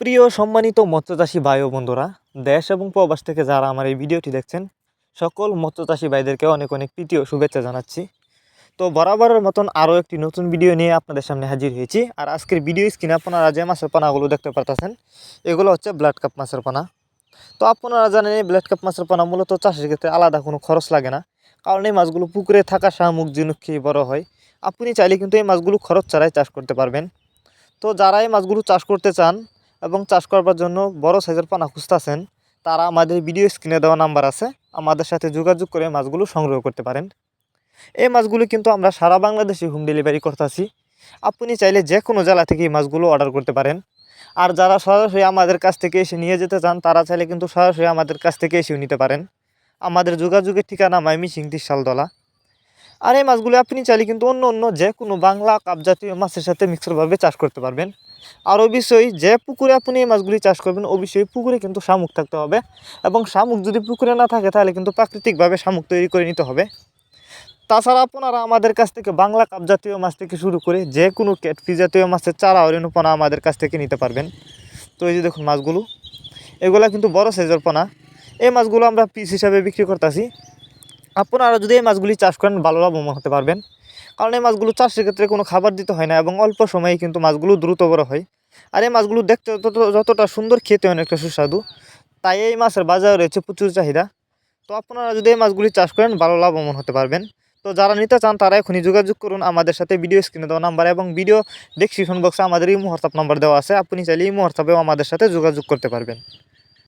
প্রিয় সম্মানিত মৎস্যচাষী ভাই ও বন্ধুরা, দেশ এবং প্রবাস থেকে যারা আমার এই ভিডিওটি দেখছেন, সকল মৎস্যচাষী ভাইদেরকে অনেক অনেক প্রীতি ও শুভেচ্ছা জানাচ্ছি। তো বরাবরের মতন আরও একটি নতুন ভিডিও নিয়ে আপনাদের সামনে হাজির হয়েছি। আর আজকের ভিডিও স্ক্রিনে আপনারা যে মাছের পানাগুলো দেখতে পারতেছেন, এগুলো হচ্ছে ব্লাড কাপ মাছের পানা। তো আপনারা জানেন এই ব্লাড কাপ মাছের পানা মূলত চাষের ক্ষেত্রে আলাদা কোনো খরচ লাগে না, কারণ এই মাছগুলো পুকুরে থাকা শামুক, ঝিনুক খেয়ে বড় হয়। আপনি চাইলে কিন্তু এই মাছগুলো খরচ ছাড়াই চাষ করতে পারবেন। তো যারা এই মাছগুলো চাষ করতে চান এবং চাষ করবার জন্য বড় সাইজের পানা খুঁজতেছেন, তারা আমাদের ভিডিও স্ক্রিনে দেওয়া নাম্বার আছে। আমাদের সাথে যোগাযোগ করে মাছগুলো সংগ্রহ করতে পারেন। এই মাছগুলো কিন্তু আমরা সারা বাংলাদেশে হোম ডেলিভারি করতেছি। আপনি চাইলে যে কোনো জেলা থেকে এই মাছগুলো অর্ডার করতে পারেন। আর যারা সরাসরি আমাদের কাছ থেকে এসে নিয়ে যেতে চান, তারা চাইলে কিন্তু সরাসরি আমাদের কাছ থেকে এসেও নিতে পারেন। আমাদের যোগাযোগের ঠিকানা মাইমি সিংটি শালদলা আর এই মাছগুলো আপনি চাইলে কিন্তু অন্য অন্য যে কোনো বাংলা কাপ জাতীয় মাছের সাথে মিক্সরভাবে চাষ করতে পারবেন। আর অবশ্যই যে পুকুরে আপনি এই মাছগুলি চাষ করবেন, অবশ্যই পুকুরে কিন্তু শামুক থাকতে হবে এবং শামুক যদি পুকুরে না থাকে তাহলে কিন্তু প্রাকৃতিকভাবে শামুক তৈরি করে নিতে হবে। তাছাড়া আপনারা আমাদের কাছ থেকে বাংলা কাপ জাতীয় মাছ থেকে শুরু করে যে কোনো ক্যাটফি জাতীয় মাছের চারা অরিণপনা আমাদের কাছ থেকে নিতে পারবেন। তো এই যে দেখুন মাছগুলো, এগুলা কিন্তু বড় সাইজের পোনা। এই মাছগুলো আমরা পিস হিসাবে বিক্রি করতেছি। আপনারা যদি এই মাছগুলি চাষ করেন, ভালো লাভবান হতে পারবেন। কারণ এই মাছগুলো চাষের ক্ষেত্রে কোনো খাবার দিতে হয় না এবং অল্প সময়ে কিন্তু মাছগুলো দ্রুত বড় হয়। আর এই মাছগুলো দেখতে যত- যতটা সুন্দর খেতে অনেকটা সুস্বাদু। তাই এই মাছের বাজারে রয়েছে প্রচুর চাহিদা। তো আপনারা যদি এই মাছগুলি চাষ করেন, ভালো লাভবান হতে পারবেন। তো যারা নিতে চান, তারা এখনই যোগাযোগ করুন। আমাদের সাথে ভিডিও স্ক্রিনে দেওয়া নাম্বার এবং ভিডিও ডেসক্রিপশন বক্সে আমাদের এই হোয়াটসঅ্যাপ নাম্বার দেওয়া আছে। আপনি চাইলে এই হোয়াটসঅ্যাপেও আমাদের সাথে যোগাযোগ করতে পারবেন।